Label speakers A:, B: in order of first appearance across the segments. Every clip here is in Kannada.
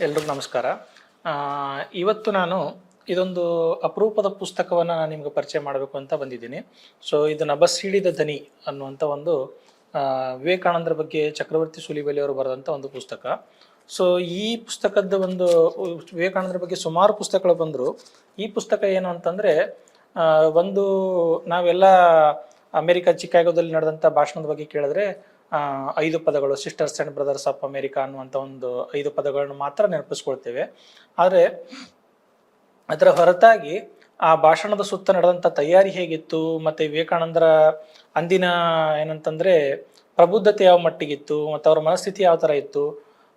A: ಎಲ್ರಿಗೂ ನಮಸ್ಕಾರ. ಇವತ್ತು ನಾನು ಇದೊಂದು ಅಪರೂಪದ ಪುಸ್ತಕವನ್ನು ನಾನು ನಿಮ್ಗೆ ಪರಿಚಯ ಮಾಡಬೇಕು ಅಂತ ಬಂದಿದ್ದೀನಿ. ಸೊ ಇದು ನಬಸಿಡಿದ ಧನಿ ಅನ್ನುವಂಥ ಒಂದು ವಿವೇಕಾನಂದರ ಬಗ್ಗೆ ಚಕ್ರವರ್ತಿ ಸುಲಿಬೆಲಿ ಅವರು ಬರೆದಂಥ ಒಂದು ಪುಸ್ತಕ. ಸೊ ಈ ಪುಸ್ತಕದ ಒಂದು, ವಿವೇಕಾನಂದರ ಬಗ್ಗೆ ಸುಮಾರು ಪುಸ್ತಕಗಳು ಬಂದರು. ಈ ಪುಸ್ತಕ ಏನು ಅಂತಂದರೆ ಒಂದು ನಾವೆಲ್ಲ ಅಮೆರಿಕ ಚಿಕಾಗೋದಲ್ಲಿ ನಡೆದಂಥ ಭಾಷಣದ ಬಗ್ಗೆ ಕೇಳಿದ್ರೆ ಐದು ಪದಗಳು sisters and brothers of America ಅನ್ನುವಂಥ ಒಂದು ಐದು ಪದಗಳನ್ನು ಮಾತ್ರ ನೆನಪಿಸ್ಕೊಳ್ತೇವೆ. ಆದರೆ ಅದರ ಹೊರತಾಗಿ ಆ ಭಾಷಣದ ಸುತ್ತ ನಡೆದಂಥ ತಯಾರಿ ಹೇಗಿತ್ತು, ಮತ್ತು ವಿವೇಕಾನಂದರ ಅಂದಿನ ಏನಂತಂದರೆ ಪ್ರಬುದ್ಧತೆ ಯಾವ ಮಟ್ಟಿಗಿತ್ತು, ಮತ್ತು ಅವರ ಮನಸ್ಥಿತಿ ಯಾವ ಥರ ಇತ್ತು,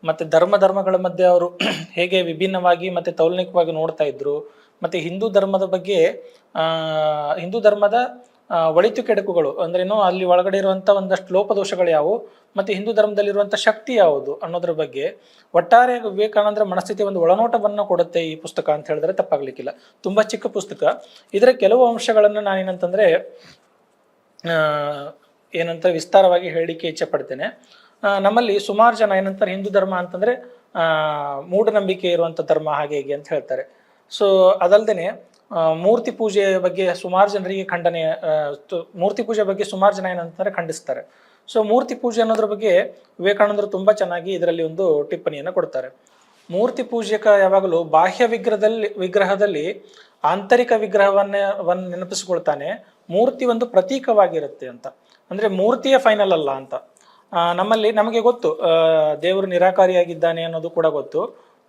A: ಮತ್ತು ಧರ್ಮ ಧರ್ಮಗಳ ಮಧ್ಯೆ ಅವರು ಹೇಗೆ ವಿಭಿನ್ನವಾಗಿ ಮತ್ತು ತೌಲನಿಕವಾಗಿ ನೋಡ್ತಾ ಇದ್ರು, ಮತ್ತು ಹಿಂದೂ ಧರ್ಮದ ಬಗ್ಗೆ ಹಿಂದೂ ಧರ್ಮದ ಒಳಿತು ಕೆಡುಕುಗಳು. ಅಂದ್ರೇನು ಅಲ್ಲಿ ಒಳಗಡೆ ಇರುವಂಥ ಒಂದಷ್ಟು ಲೋಪದೋಷಗಳು ಯಾವುವು? ಮತ್ತು ಹಿಂದೂ ಧರ್ಮದಲ್ಲಿರುವಂಥ ಶಕ್ತಿ ಯಾವುದು ಅನ್ನೋದ್ರ ಬಗ್ಗೆ ಒಟ್ಟಾರೆ ವಿವೇಕಾನಂದರ ಮನಸ್ಥಿತಿ ಒಂದು ಒಳನೋಟವನ್ನು ಕೊಡುತ್ತೆ ಈ ಪುಸ್ತಕ ಅಂತ ಹೇಳಿದ್ರೆ ತಪ್ಪಾಗ್ಲಿಕ್ಕಿಲ್ಲ. ತುಂಬ ಚಿಕ್ಕ ಪುಸ್ತಕ. ಇದರ ಕೆಲವು ಅಂಶಗಳನ್ನು ನಾನೇನಂತಂದರೆ ಏನಂತ ವಿಸ್ತಾರವಾಗಿ ಹೇಳಲಿಕ್ಕೆ ಇಚ್ಛೆ ಪಡ್ತೇನೆ. ನಮ್ಮಲ್ಲಿ ಸುಮಾರು ಜನ ಏನಂತಾರೆ ಹಿಂದೂ ಧರ್ಮ ಅಂತಂದರೆ ಮೂಢನಂಬಿಕೆ ಇರುವಂಥ ಧರ್ಮ ಹಾಗೆ ಹೀಗೆ ಅಂತ ಹೇಳ್ತಾರೆ. ಸೊ ಅದಲ್ಲದೆ ಮೂರ್ತಿ ಪೂಜೆಯ ಬಗ್ಗೆ ಸುಮಾರು ಜನರಿಗೆ ಖಂಡನೆ ಮೂರ್ತಿ ಪೂಜೆ ಬಗ್ಗೆ ಸುಮಾರು ಜನ ಏನಂತಾರೆ ಖಂಡಿಸ್ತಾರೆ. ಸೊ ಮೂರ್ತಿ ಪೂಜೆ ಅನ್ನೋದ್ರ ಬಗ್ಗೆ ವಿವೇಕಾನಂದರು ತುಂಬ ಚೆನ್ನಾಗಿ ಇದರಲ್ಲಿ ಒಂದು ಟಿಪ್ಪಣಿಯನ್ನು ಕೊಡ್ತಾರೆ. ಮೂರ್ತಿ ಪೂಜೆಕ ಯಾವಾಗಲೂ ಬಾಹ್ಯ ವಿಗ್ರಹದಲ್ಲಿ ವಿಗ್ರಹದಲ್ಲಿ ಆಂತರಿಕ ವಿಗ್ರಹವನ್ನೇ ನೆನಪಿಸಿಕೊಳ್ತಾನೆ. ಮೂರ್ತಿ ಒಂದು ಪ್ರತೀಕವಾಗಿರುತ್ತೆ ಅಂತ. ಅಂದರೆ ಮೂರ್ತಿಯೇ ಫೈನಲ್ ಅಲ್ಲ ಅಂತ. ನಮ್ಮಲ್ಲಿ ನಮಗೆ ಗೊತ್ತು ದೇವರು ನಿರಾಕಾರಿಯಾಗಿದ್ದಾನೆ ಅನ್ನೋದು ಕೂಡ ಗೊತ್ತು.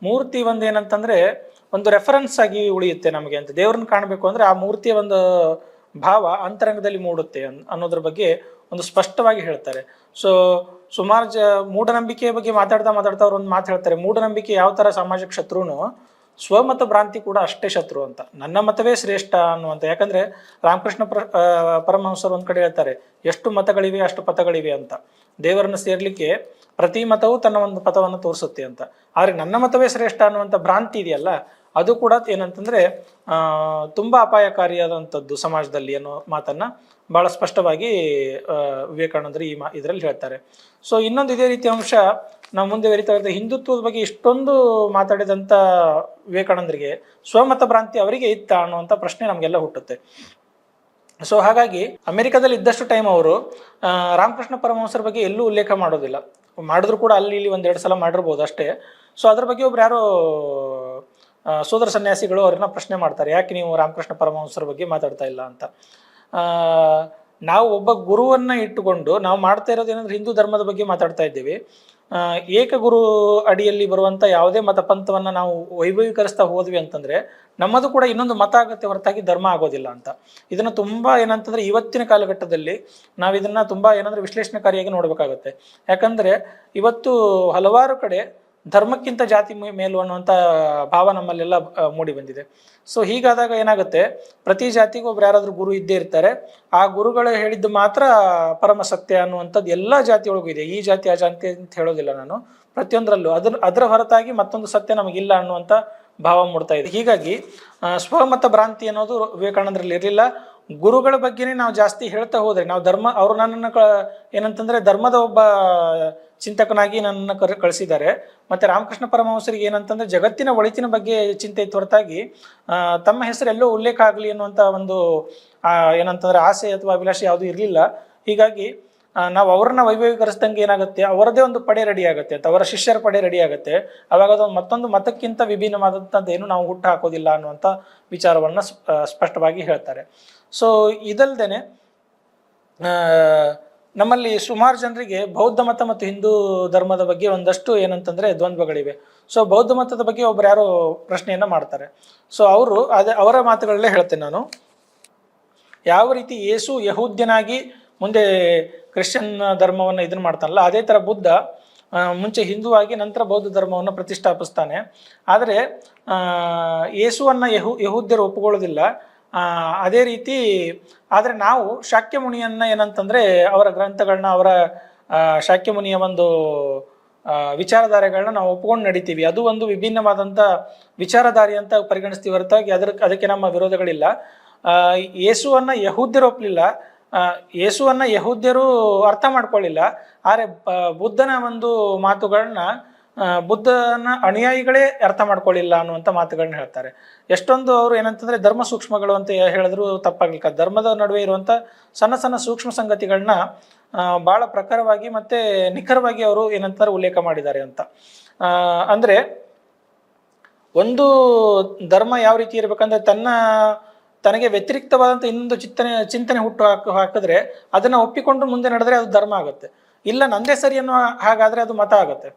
A: ಮೂರ್ತಿ ಒಂದು ಏನಂತಂದ್ರೆ ಒಂದು ರೆಫರೆನ್ಸ್ ಆಗಿ ಉಳಿಯುತ್ತೆ ನಮಗೆ ಅಂತ. ದೇವ್ರನ್ನ ಕಾಣಬೇಕು ಅಂದ್ರೆ ಆ ಮೂರ್ತಿಯ ಒಂದು ಭಾವ ಅಂತರಂಗದಲ್ಲಿ ಮೂಡುತ್ತೆ ಅನ್- ಅನ್ನೋದ್ರ ಬಗ್ಗೆ ಒಂದು ಸ್ಪಷ್ಟವಾಗಿ ಹೇಳ್ತಾರೆ. ಸೊ ಸುಮಾರು ಜ, ಮೂಢನಂಬಿಕೆಯ ಬಗ್ಗೆ ಮಾತಾಡ್ತಾ ಮಾತಾಡ್ತಾ ಅವ್ರು ಒಂದು ಮಾತು ಹೇಳ್ತಾರೆ. ಮೂಢನಂಬಿಕೆ ಯಾವ ಥರ ಸಮಾಜಕ್ಕೆ ಶತ್ರುನು ಸ್ವಮತ ಭ್ರಾಂತಿ ಕೂಡ ಅಷ್ಟೇ ಶತ್ರು ಅಂತ. ನನ್ನ ಮತವೇ ಶ್ರೇಷ್ಠ ಅನ್ನುವಂಥ ಯಾಕಂದ್ರೆ ರಾಮಕೃಷ್ಣ ಪ್ರ ಪರಮಹಂಸರು ಒಂದ್ ಕಡೆ ಹೇಳ್ತಾರೆ, ಎಷ್ಟು ಮತಗಳಿವೆ ಅಷ್ಟು ಪಥಗಳಿವೆ ಅಂತ. ದೇವರನ್ನು ಸೇರ್ಲಿಕ್ಕೆ ಪ್ರತಿ ಮತವೂ ತನ್ನ ಒಂದು ಪಥವನ್ನು ತೋರಿಸುತ್ತೆ ಅಂತ. ಆದರೆ ನನ್ನ ಮತವೇ ಶ್ರೇಷ್ಠ ಅನ್ನುವಂಥ ಭ್ರಾಂತಿ ಇದೆಯಲ್ಲ ಅದು ಕೂಡ ಏನಂತಂದ್ರೆ ತುಂಬಾ ಅಪಾಯಕಾರಿಯಾದಂಥದ್ದು ಸಮಾಜದಲ್ಲಿ ಅನ್ನೋ ಮಾತನ್ನ ಬಹಳ ಸ್ಪಷ್ಟವಾಗಿ ವಿವೇಕಾನಂದರು ಈ ಮಾ, ಇದರಲ್ಲಿ ಹೇಳ್ತಾರೆ. ಸೊ ಇನ್ನೊಂದು ಇದೇ ರೀತಿಯ ಅಂಶ ನಾವು ಮುಂದೆ ಬರಿತಾ ಇರ್ತದೆ ಹಿಂದುತ್ವದ ಬಗ್ಗೆ ಇಷ್ಟೊಂದು ಮಾತಾಡಿದಂಥ ವಿವೇಕಾನಂದರಿಗೆ, ಸ್ವಮತ ಭ್ರಾಂತಿ ಅವರಿಗೆ ಇತ್ತ ಅನ್ನುವಂಥ ಪ್ರಶ್ನೆ ನಮಗೆಲ್ಲ ಹುಟ್ಟುತ್ತೆ. ಸೊ ಹಾಗಾಗಿ ಅಮೆರಿಕದಲ್ಲಿ ಇದ್ದಷ್ಟು ಟೈಮ್ ಅವರು ರಾಮಕೃಷ್ಣ ಪರಮಹಂಸರ ಬಗ್ಗೆ ಎಲ್ಲೂ ಉಲ್ಲೇಖ ಮಾಡೋದಿಲ್ಲ. ಮಾಡಿದ್ರು ಕೂಡ ಅಲ್ಲಿ ಇಲ್ಲಿ ಒಂದೆರಡು ಸಲ ಮಾಡಿರ್ಬೋದು ಅಷ್ಟೇ. ಸೊ ಅದ್ರ ಬಗ್ಗೆ ಒಬ್ರು ಯಾರೋ ಸೋದರ ಸನ್ಯಾಸಿಗಳು ಅವ್ರನ್ನ ಪ್ರಶ್ನೆ ಮಾಡ್ತಾರೆ, ಯಾಕೆ ನೀವು ರಾಮಕೃಷ್ಣ ಪರಮಹಂಸರ ಬಗ್ಗೆ ಮಾತಾಡ್ತಾ ಇಲ್ಲ ಅಂತ? ನಾವು ಒಬ್ಬ ಗುರುವನ್ನ ಇಟ್ಟುಕೊಂಡು ನಾವು ಮಾಡ್ತಾ ಇರೋದು ಏನಂದ್ರೆ ಹಿಂದೂ ಧರ್ಮದ ಬಗ್ಗೆ ಮಾತಾಡ್ತಾ ಇದ್ದೇವೆ. ಏಕಗುರು ಅಡಿಯಲ್ಲಿ ಬರುವಂತ ಯಾವುದೇ ಮತ ಪಂಥವನ್ನ ನಾವು ವೈಭವೀಕರಿಸ್ತಾ ಹೋದ್ವಿ ಅಂತಂದ್ರೆ ನಮ್ಮದು ಕೂಡ ಇನ್ನೊಂದು ಮತ ಆಗುತ್ತೆ ಹೊರತಾಗಿ ಧರ್ಮ ಆಗೋದಿಲ್ಲ ಅಂತ. ಇದನ್ನ ತುಂಬಾ ಏನಂತಂದ್ರೆ ಇವತ್ತಿನ ಕಾಲಘಟ್ಟದಲ್ಲಿ ನಾವು ಇದನ್ನ ತುಂಬಾ ಏನಂದ್ರೆ ವಿಶ್ಲೇಷಣಕಾರಿಯಾಗಿ ನೋಡಬೇಕಾಗುತ್ತೆ. ಯಾಕಂದ್ರೆ ಇವತ್ತು ಹಲವಾರು ಕಡೆ ಧರ್ಮಕ್ಕಿಂತ ಜಾತಿ ಮೇಲು ಅನ್ನುವಂಥ ಭಾವ ನಮ್ಮಲ್ಲೆಲ್ಲ ಮೂಡಿ ಬಂದಿದೆ. ಸೊ ಹೀಗಾದಾಗ ಏನಾಗುತ್ತೆ? ಪ್ರತಿ ಜಾತಿಗೂ ಒಬ್ರು ಯಾರಾದರೂ ಗುರು ಇದ್ದೇ ಇರ್ತಾರೆ. ಆ ಗುರುಗಳು ಹೇಳಿದ್ದು ಮಾತ್ರ ಪರಮ ಸತ್ಯ ಅನ್ನುವಂಥದ್ದು ಎಲ್ಲ ಜಾತಿಯೊಳಗೂ ಇದೆ. ಈ ಜಾತಿ, ಆ ಜಾತಿ ಅಂತ ಹೇಳೋದಿಲ್ಲ ನಾನು. ಪ್ರತಿಯೊಂದರಲ್ಲೂ ಅದ್ರ, ಅದರ ಹೊರತಾಗಿ ಮತ್ತೊಂದು ಸತ್ಯ ನಮಗಿಲ್ಲ ಅನ್ನುವಂಥ ಭಾವ ಮೂಡ್ತಾ ಇದೆ. ಹೀಗಾಗಿ ಸ್ವಮತ ಭ್ರಾಂತಿ ಅನ್ನೋದು ವಿವೇಕಾನಂದರಲ್ಲಿ ಇರಲಿಲ್ಲ. ಗುರುಗಳ ಬಗ್ಗೆನೇ ನಾವು ಜಾಸ್ತಿ ಹೇಳ್ತಾ ಹೋದ್ರೆ, ನಾವು ಧರ್ಮ, ಅವರು ನನ್ನನ್ನು ಏನಂತಂದ್ರೆ ಧರ್ಮದ ಒಬ್ಬ ಚಿಂತಕನಾಗಿ ನನ್ನನ್ನು ಕರೆ, ಕಳಿಸಿದ್ದಾರೆ. ಮತ್ತೆ ರಾಮಕೃಷ್ಣ ಪರಮಹಂಸರಿಗೆ ಏನಂತಂದ್ರೆ ಜಗತ್ತಿನ ಒಳಿತಿನ ಬಗ್ಗೆ ಚಿಂತೆ ಇತ್ತು ತಮ್ಮ ಹೆಸರು ಎಲ್ಲೋ ಉಲ್ಲೇಖ ಆಗಲಿ ಅನ್ನುವಂಥ ಒಂದು ಏನಂತಂದ್ರೆ ಆಸೆ ಅಥವಾ ಅಭಿಲಾಷೆ ಯಾವುದೂ ಇರಲಿಲ್ಲ. ಹೀಗಾಗಿ ನಾವು ಅವ್ರನ್ನ ವೈಭವೀಕರಿಸಿದಂಗೆ ಏನಾಗುತ್ತೆ, ಅವರದೇ ಒಂದು ಪಡೆ ರೆಡಿ ಆಗುತ್ತೆ ಅವರ ಶಿಷ್ಯರ ಪಡೆ ರೆಡಿ ಆಗುತ್ತೆ. ಅವಾಗ ಅದು ಮತ್ತೊಂದು ಮತಕ್ಕಿಂತ ವಿಭಿನ್ನವಾದಂಥದ್ದು ಏನು ನಾವು ಹುಟ್ಟು ಹಾಕೋದಿಲ್ಲ ಅನ್ನುವಂಥ ವಿಚಾರವನ್ನು ಸ್ಪ- ಸ್ಪಷ್ಟವಾಗಿ ಹೇಳ್ತಾರೆ. ಸೊ ಇದಲ್ದೇನೆ ನಮ್ಮಲ್ಲಿ ಸುಮಾರು ಜನರಿಗೆ ಬೌದ್ಧ ಮತ ಮತ್ತು ಹಿಂದೂ ಧರ್ಮದ ಬಗ್ಗೆ ಒಂದಷ್ಟು ಏನಂತಂದ್ರೆ ದ್ವಂದ್ವಗಳಿವೆ. ಸೊ ಬೌದ್ಧ ಮತದ ಬಗ್ಗೆ ಒಬ್ರು ಯಾರೋ ಪ್ರಶ್ನೆಯನ್ನ ಮಾಡ್ತಾರೆ. ಸೊ ಅವರು ಅದೇ ಅವರ ಮಾತುಗಳಲ್ಲೇ ಹೇಳ್ತೇನೆ ನಾನು. ಯಾವ ರೀತಿ ಯೇಸು ಯಹೂದ್ಯನಾಗಿ ಮುಂದೆ ಕ್ರಿಶ್ಚಿಯನ್ ಧರ್ಮವನ್ನು ಇದನ್ನು ಮಾಡ್ತಾನಲ್ಲ, ಅದೇ ಥರ ಬುದ್ಧ ಮುಂಚೆ ಹಿಂದೂ ಆಗಿ ನಂತರ ಬೌದ್ಧ ಧರ್ಮವನ್ನು ಪ್ರತಿಷ್ಠಾಪಿಸ್ತಾನೆ. ಆದರೆ ಯೇಸುವನ್ನು ಯಹು, ಯಹೂದ್ಯರು ಒಪ್ಪುಕೊಳ್ಳೋದಿಲ್ಲ ಅದೇ ರೀತಿ, ಆದರೆ ನಾವು ಶಾಕ್ಯಮುನಿಯನ್ನ ಏನಂತಂದ್ರೆ ಅವರ ಗ್ರಂಥಗಳನ್ನ ಅವರ ಶಾಕ್ಯ ಶಾಕ್ಯಮುನಿಯ ಒಂದು ವಿಚಾರಧಾರೆಗಳನ್ನ ನಾವು ಒಪ್ಕೊಂಡು ನಡಿತೀವಿ. ಅದು ಒಂದು ವಿಭಿನ್ನವಾದಂಥ ವಿಚಾರಧಾರೆ ಅಂತ ಪರಿಗಣಿಸ್ತೀವಿ ಹೊರತಾಗಿ. ಅದರ, ಅದಕ್ಕೆ ನಮ್ಮ ವಿರೋಧಗಳಿಲ್ಲ. ಯೇಸುವನ್ನು ಯಹೂದ್ಯರು ಒಪ್ಪಲಿಲ್ಲ ಯೇಸುವನ್ನು ಯಹೂದ್ಯರು ಅರ್ಥ ಮಾಡ್ಕೊಳ್ಳಿಲ್ಲ. ಆದರೆ ಬುದ್ಧನ ಒಂದು ಮಾತುಗಳನ್ನ ಬುದ್ಧನ ಅನುಯಾಯಿಗಳೇ ಅರ್ಥ ಮಾಡ್ಕೊಳ್ಳಿಲ್ಲ ಅನ್ನುವಂಥ ಮಾತುಗಳನ್ನ ಹೇಳ್ತಾರೆ. ಎಷ್ಟೊಂದು ಅವರು ಏನಂತಂದ್ರೆ ಧರ್ಮ ಸೂಕ್ಷ್ಮಗಳು ಅಂತ ಹೇಳಿದ್ರು ತಪ್ಪಾಗ್ಲಿಕ್ಕ. ಧರ್ಮದ ನಡುವೆ ಇರುವಂಥ ಸಣ್ಣ ಸಣ್ಣ ಸೂಕ್ಷ್ಮ ಸಂಗತಿಗಳನ್ನ ಬಹಳ ಪ್ರಖರವಾಗಿ ಮತ್ತೆ ನಿಖರವಾಗಿ ಅವರು ಏನಂತಾರೆ ಉಲ್ಲೇಖ ಮಾಡಿದ್ದಾರೆ ಅಂತ. ಅಂದ್ರೆ ಒಂದು ಧರ್ಮ ಯಾವ ರೀತಿ ಇರಬೇಕಂದ್ರೆ ತನ್ನ ತನಗೆ ವ್ಯತಿರಿಕ್ತವಾದಂಥ ಇನ್ನೊಂದು ಚಿಂತನೆ ಚಿಂತನೆ ಹುಟ್ಟು ಹಾಕ, ಹಾಕಿದ್ರೆ ಅದನ್ನ ಒಪ್ಪಿಕೊಂಡು ಮುಂದೆ ನಡೆದ್ರೆ ಅದು ಧರ್ಮ ಆಗುತ್ತೆ. ಇಲ್ಲ ನಂದೇ ಸರಿ ಅನ್ನೋ ಹಾಗಾದ್ರೆ ಅದು ಮತ ಆಗುತ್ತೆ.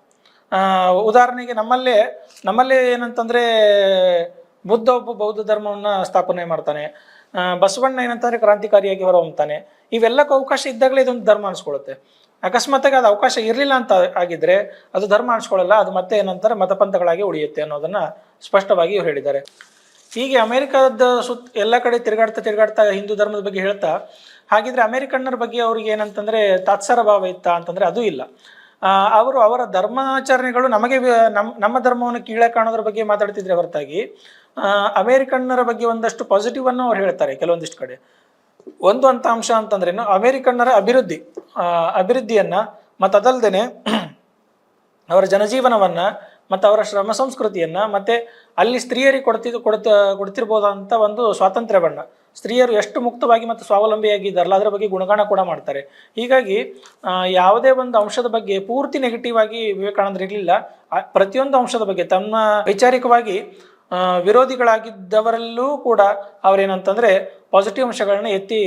A: ಉದಾಹರಣೆಗೆ ನಮ್ಮಲ್ಲೇ ನಮ್ಮಲ್ಲೇ ಏನಂತಂದ್ರೆ, ಬುದ್ಧ ಒಬ್ಬ ಬೌದ್ಧ ಧರ್ಮವನ್ನ ಸ್ಥಾಪನೆ ಮಾಡ್ತಾನೆ. ಬಸವಣ್ಣ ಏನಂತಂದ್ರೆ ಕ್ರಾಂತಿಕಾರಿಯಾಗಿ ಹೊರಹೊಮ್ತಾನೆ ಇವೆಲ್ಲಕ್ಕೂ ಅವಕಾಶ ಇದ್ದಾಗಲೇ ಇದೊಂದು ಧರ್ಮ ಅನ್ಸ್ಕೊಳುತ್ತೆ ಅಕಸ್ಮಾತಾಗಿ ಅದು ಅವಕಾಶ ಇರಲಿಲ್ಲ ಅಂತ ಆಗಿದ್ರೆ, ಅದು ಧರ್ಮ ಅನ್ಸ್ಕೊಳ್ಳಲ್ಲ, ಅದು ಮತ್ತೆ ಏನಂತಾರೆ ಮತಪಂಥಗಳಾಗಿ ಉಳಿಯುತ್ತೆ ಅನ್ನೋದನ್ನ ಸ್ಪಷ್ಟವಾಗಿ ಇವ್ರು ಹೇಳಿದ್ದಾರೆ. ಹೀಗೆ ಅಮೆರಿಕದ ಸುತ್ತ ಎಲ್ಲ ಕಡೆ ತಿರುಗಾಡ್ತಾ ತಿರುಗಾಡ್ತಾ ಹಿಂದೂ ಧರ್ಮದ ಬಗ್ಗೆ ಹೇಳ್ತಾ, ಹಾಗಿದ್ರೆ ಅಮೆರಿಕನ್ನರ ಬಗ್ಗೆ ಅವ್ರಿಗೆ ಏನಂತಂದ್ರೆ ತಾತ್ಸಾರ ಭಾವ ಇತ್ತಾ ಅಂತಂದ್ರೆ ಅದು ಇಲ್ಲ. ಅವರು ಅವರ ಧರ್ಮಾಚರಣೆಗಳು ನಮಗೆ ನಮ್ಮ ನಮ್ಮ ಧರ್ಮವನ್ನು ಕೀಳ ಕಾಣೋದ್ರ ಬಗ್ಗೆ ಮಾತಾಡ್ತಿದ್ರೆ ಹೊರತಾಗಿ ಅಮೇರಿಕನ್ನರ ಬಗ್ಗೆ ಒಂದಷ್ಟು ಪಾಸಿಟಿವ್ ಅನ್ನು ಅವ್ರು ಹೇಳ್ತಾರೆ ಕೆಲವೊಂದಿಷ್ಟು ಕಡೆ. ಒಂದು ಅಂತ ಅಂಶ ಅಂತಂದ್ರೇನು ಅಮೇರಿಕನ್ನರ ಅಭಿವೃದ್ಧಿ ಅಭಿವೃದ್ಧಿಯನ್ನ ಮತ್ತು ಅದಲ್ದೇನೆ ಅವರ ಜನಜೀವನವನ್ನ ಮತ್ತು ಅವರ ಶ್ರಮ ಸಂಸ್ಕೃತಿಯನ್ನ ಮತ್ತೆ ಅಲ್ಲಿ ಸ್ತ್ರೀಯರಿಗೆ ಕೊಡ್ತಿದ್ದು ಕೊಡ್ತಾ, ಕೊಡ್ತಿರ್ಬೋದಂತ ಒಂದು ಸ್ವಾತಂತ್ರ್ಯವನ್ನ ಸ್ತ್ರೀಯರು ಎಷ್ಟು ಮುಕ್ತವಾಗಿ ಮತ್ತು ಸ್ವಾವಲಂಬಿಯಾಗಿದ್ದಾರಲ್ಲ ಅದರ ಬಗ್ಗೆ ಗುಣಗಾನ ಕೂಡ ಮಾಡ್ತಾರೆ. ಹೀಗಾಗಿ ಯಾವುದೇ ಒಂದು ಅಂಶದ ಬಗ್ಗೆ ಪೂರ್ತಿ ನೆಗೆಟಿವ್ ಆಗಿ ವಿವೇಕಾನಂದರು ಇರಲಿಲ್ಲ. ಪ್ರತಿಯೊಂದು ಅಂಶದ ಬಗ್ಗೆ ತಮ್ಮ ವೈಚಾರಿಕವಾಗಿ ವಿರೋಧಿಗಳಾಗಿದ್ದವರಲ್ಲೂ ಕೂಡ ಅವರೇನಂತಂದರೆ ಪಾಸಿಟಿವ್ ಅಂಶಗಳನ್ನ ಎತ್ತಿ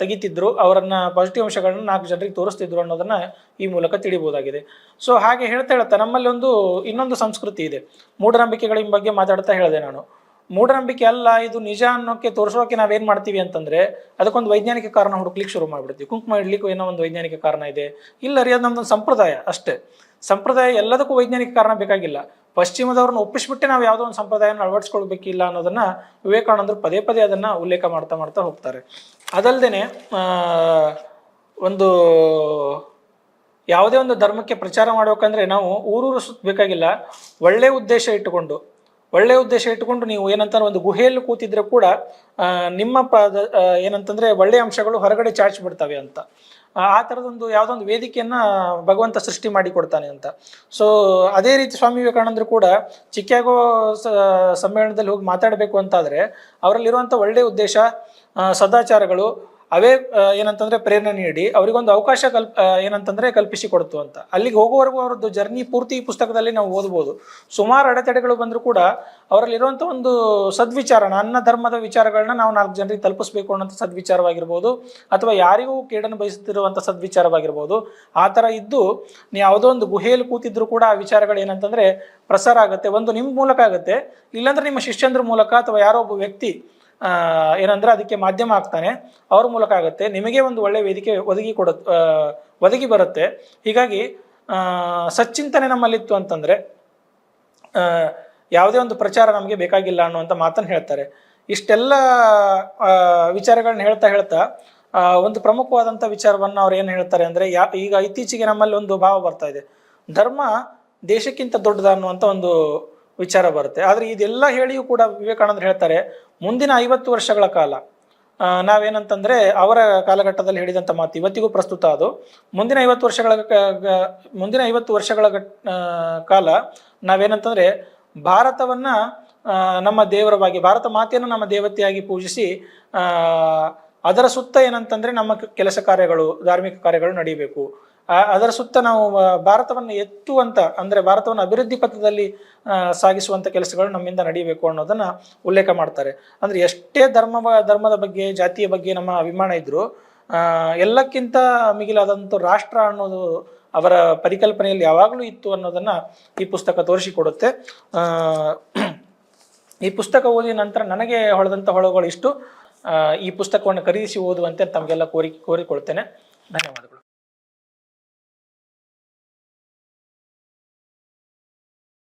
A: ತೆಗಿತಿದ್ರು. ಅವರನ್ನ ಪಾಸಿಟಿವ್ ಅಂಶಗಳನ್ನ ನಾಲ್ಕು ಜನರಿಗೆ ತೋರಿಸ್ತಿದ್ರು ಅನ್ನೋದನ್ನ ಈ ಮೂಲಕ ತಿಳಿಬಹುದಾಗಿದೆ ಸೊ ಹಾಗೆ ಹೇಳ್ತಾ ಹೇಳ್ತಾ ನಮ್ಮಲ್ಲಿ ಒಂದು ಇನ್ನೊಂದು ಸಂಸ್ಕೃತಿ ಇದೆ. ಮೂಢನಂಬಿಕೆಗಳ ಬಗ್ಗೆ ಮಾತಾಡ್ತಾ ಹೇಳಿದೆ ನಾನು. ಮೂಢನಂಬಿಕೆ ಅಲ್ಲ, ಇದು ನಿಜ ಅನ್ನೋಕ್ಕೆ ತೋರಿಸೋಕೆ ಏನು ಮಾಡ್ತೀವಿ ಅಂತಂದರೆ, ಅದಕ್ಕೊಂದು ವೈಜ್ಞಾನಿಕ ಕಾರಣ ಹುಡುಕ್ಲಿಕ್ಕೆ ಶುರು ಮಾಡಿಬಿಡ್ತೀವಿ. ಕುಂಕುಮ ಇಡ್ಲಿಕ್ಕೂ ಏನೋ ಒಂದು ವೈಜ್ಞಾನಿಕ ಕಾರಣ ಇದೆ. ಇಲ್ಲ ರೀ, ಅದು ನಮ್ಮದೊಂದು ಸಂಪ್ರದಾಯ ಅಷ್ಟೇ. ಸಂಪ್ರದಾಯ ಎಲ್ಲದಕ್ಕೂ ವೈಜ್ಞಾನಿಕ ಕಾರಣ ಬೇಕಾಗಿಲ್ಲ. ಪಶ್ಚಿಮದವ್ರನ್ನ ಒಪ್ಪಿಸ್ಬಿಟ್ಟೆ ನಾವು ಯಾವುದೋ ಒಂದು ಸಂಪ್ರದಾಯನ ಅಳವಡಿಸ್ಕೊಳ್ಬೇಕಿಲ್ಲ ಅನ್ನೋದನ್ನು ವಿವೇಕಾನಂದರು ಪದೇ ಪದೇ ಅದನ್ನು ಉಲ್ಲೇಖ ಮಾಡ್ತಾ ಮಾಡ್ತಾ ಹೋಗ್ತಾರೆ. ಅದಲ್ದೇನೆ ಒಂದು ಯಾವುದೇ ಒಂದು ಧರ್ಮಕ್ಕೆ ಪ್ರಚಾರ ಮಾಡಬೇಕಂದ್ರೆ ನಾವು ಊರೂರು ಸುತ್ತಬೇಕಾಗಿಲ್ಲ ಒಳ್ಳೆ ಉದ್ದೇಶ ಇಟ್ಟುಕೊಂಡು ಒಳ್ಳೆ ಉದ್ದೇಶ ಇಟ್ಟುಕೊಂಡು ನೀವು ಏನಂತಾರೆ ಒಂದು ಗುಹೆಯಲ್ಲಿ ಕೂತಿದ್ರೆ ಕೂಡ ನಿಮ್ಮ ಆ, ಏನಂತಂದ್ರೆ ಒಳ್ಳೆಯ ಅಂಶಗಳು ಹೊರಗಡೆ ಚಾಚಿ ಬಿಡ್ತವೆ ಅಂತ. ಆ ಥರದೊಂದು ಯಾವುದೊಂದು ವೇದಿಕೆಯನ್ನು ಭಗವಂತ ಸೃಷ್ಟಿ ಮಾಡಿ ಕೊಡ್ತಾನೆ ಅಂತ. ಸೊ ಅದೇ ರೀತಿ ಸ್ವಾಮಿ ವಿವೇಕಾನಂದರು ಕೂಡ ಚಿಕ್ಕಾಗೋ ಸಮ್ಮೇಳನದಲ್ಲಿ ಹೋಗಿ ಮಾತಾಡಬೇಕು ಅಂತಾದರೆ ಅವರಲ್ಲಿರುವಂಥ ಒಳ್ಳೆಯ ಉದ್ದೇಶ ಸದಾಚಾರಗಳು ಅವೇ ಏನಂತಂದ್ರೆ ಪ್ರೇರಣೆ ನೀಡಿ, ಅವರಿಗೊಂದು ಅವಕಾಶ ಕಲ್ಪ ಏನಂತಂದ್ರೆ ಕಲ್ಪಿಸಿ ಕೊಡ್ತು ಅಂತ. ಅಲ್ಲಿಗೆ ಹೋಗುವವರೆಗೂ ಅವರದ್ದು ಜರ್ನಿ ಪೂರ್ತಿ ಪುಸ್ತಕದಲ್ಲಿ ನಾವು ಓದ್ಬೋದು. ಸುಮಾರು ಅಡೆತಡೆಗಳು ಬಂದರೂ ಕೂಡ ಅವರಲ್ಲಿರುವಂಥ ಒಂದು ಸದ್ವಿಚಾರ ನನ್ನ ಧರ್ಮದ ವಿಚಾರಗಳನ್ನ ನಾವು ನಾಲ್ಕು ಜನರಿಗೆ ತಲುಪಿಸ್ಬೇಕು ಅನ್ನೋಂಥ ಸದ್ವಿಚಾರವಾಗಿರ್ಬೋದು, ಅಥವಾ ಯಾರಿಗೂ ಕೇಡನ್ನು ಬಯಸುತ್ತಿರುವಂಥ ಸದ್ವಿಚಾರವಾಗಿರ್ಬೋದು, ಆ ಥರ ಇದ್ದು ನೀವು ಯಾವುದೋ ಒಂದು ಗುಹೆಯಲ್ಲಿ ಕೂತಿದ್ರು ಕೂಡ ಆ ವಿಚಾರಗಳು ಏನಂತಂದ್ರೆ ಪ್ರಸಾರ ಆಗುತ್ತೆ, ಒಂದು ನಿಮ್ಮ ಮೂಲಕ ಆಗುತ್ತೆ, ಇಲ್ಲಾಂದ್ರೆ ನಿಮ್ಮ ಶಿಷ್ಯಂದ್ರ ಮೂಲಕ ಅಥವಾ ಯಾರೋ ಒಬ್ಬ ವ್ಯಕ್ತಿ ಏನಂದ್ರೆ ಅದಕ್ಕೆ ಮಾಧ್ಯಮ ಆಗ್ತಾನೆ ಅವ್ರ ಮೂಲಕ ಆಗುತ್ತೆ. ನಿಮಗೆ ಒಂದು ಒಳ್ಳೆ ವೇದಿಕೆ ಒದಗಿ ಕೊಡ ಒದಗಿ ಬರುತ್ತೆ. ಹೀಗಾಗಿ ಸಚ್ಚಿಂತನೆ ನಮ್ಮಲ್ಲಿತ್ತು ಅಂತಂದ್ರೆ ಯಾವುದೇ ಒಂದು ಪ್ರಚಾರ ನಮಗೆ ಬೇಕಾಗಿಲ್ಲ ಅನ್ನುವಂಥ ಮಾತನ್ನು ಹೇಳ್ತಾರೆ. ಇಷ್ಟೆಲ್ಲ ವಿಚಾರಗಳನ್ನ ಹೇಳ್ತಾ ಹೇಳ್ತಾ ಒಂದು ಪ್ರಮುಖವಾದಂಥ ವಿಚಾರವನ್ನು ಅವ್ರು ಏನು ಹೇಳ್ತಾರೆ ಅಂದರೆ, ಯಾ, ಈಗ ಇತ್ತೀಚೆಗೆ ನಮ್ಮಲ್ಲಿ ಒಂದು ಭಾವ ಬರ್ತಾ ಇದೆ. ಧರ್ಮ ದೇಶಕ್ಕಿಂತ ದೊಡ್ಡದ ಅನ್ನುವಂಥ ಒಂದು ವಿಚಾರ ಬರುತ್ತೆ. ಆದರೆ ಇದೆಲ್ಲ ಹೇಳಿಯೂ ಕೂಡ ವಿವೇಕಾನಂದರು ಹೇಳ್ತಾರೆ ಮುಂದಿನ ಐವತ್ತು ವರ್ಷಗಳ ಕಾಲ. ನಾವೇನಂತಂದರೆ ಅವರ ಕಾಲಘಟ್ಟದಲ್ಲಿ ಹೇಳಿದಂಥ ಮಾತು ಇವತ್ತಿಗೂ ಪ್ರಸ್ತುತ ಅದು. ಮುಂದಿನ ಐವತ್ತು ವರ್ಷಗಳ ಮುಂದಿನ ಐವತ್ತು ವರ್ಷಗಳ ಕಾಲ ನಾವೇನಂತಂದ್ರೆ ಭಾರತವನ್ನ ನಮ್ಮ ದೇವರವಾಗಿ, ಭಾರತ ಮಾತೆಯನ್ನು ನಮ್ಮ ದೇವತೆಯಾಗಿ ಪೂಜಿಸಿ ಅದರ ಸುತ್ತ ಏನಂತಂದ್ರೆ ನಮ್ಮ ಕೆಲಸ ಕಾರ್ಯಗಳು, ಧಾರ್ಮಿಕ ಕಾರ್ಯಗಳು ನಡೀಬೇಕು. ಅದರ ಸುತ್ತ ನಾವು ಭಾರತವನ್ನು ಎತ್ತುವಂತ, ಅಂದ್ರೆ ಭಾರತವನ್ನು ಅಭಿವೃದ್ಧಿ ಪಥದಲ್ಲಿ ಸಾಗಿಸುವಂಥ ಕೆಲಸಗಳು ನಮ್ಮಿಂದ ನಡೀಬೇಕು ಅನ್ನೋದನ್ನ ಉಲ್ಲೇಖ ಮಾಡ್ತಾರೆ. ಅಂದ್ರೆ ಎಷ್ಟೇ ಧರ್ಮ, ಧರ್ಮದ ಬಗ್ಗೆ, ಜಾತಿಯ ಬಗ್ಗೆ ನಮ್ಮ ಅಭಿಮಾನ ಇದ್ದರೂ ಎಲ್ಲಕ್ಕಿಂತ ಮಿಗಿಲಾದಂಥ ರಾಷ್ಟ್ರ ಅನ್ನೋದು ಅವರ ಪರಿಕಲ್ಪನೆಯಲ್ಲಿ ಯಾವಾಗಲೂ ಇತ್ತು ಅನ್ನೋದನ್ನ ಈ ಪುಸ್ತಕ ತೋರಿಸಿಕೊಡುತ್ತೆ. ಈ ಪುಸ್ತಕ ಓದಿದ ನಂತರ ನನಗೆ ಹೊಳೆದಂಥ ಹೊಳಗಳು ಇಷ್ಟು. ಈ ಪುಸ್ತಕವನ್ನು ಖರೀದಿಸಿ ಓದುವಂತೆ ತಮಗೆಲ್ಲ ಕೋರಿ, ಕೋರಿಕೊಳ್ತೇನೆ. ಧನ್ಯವಾದಗಳು.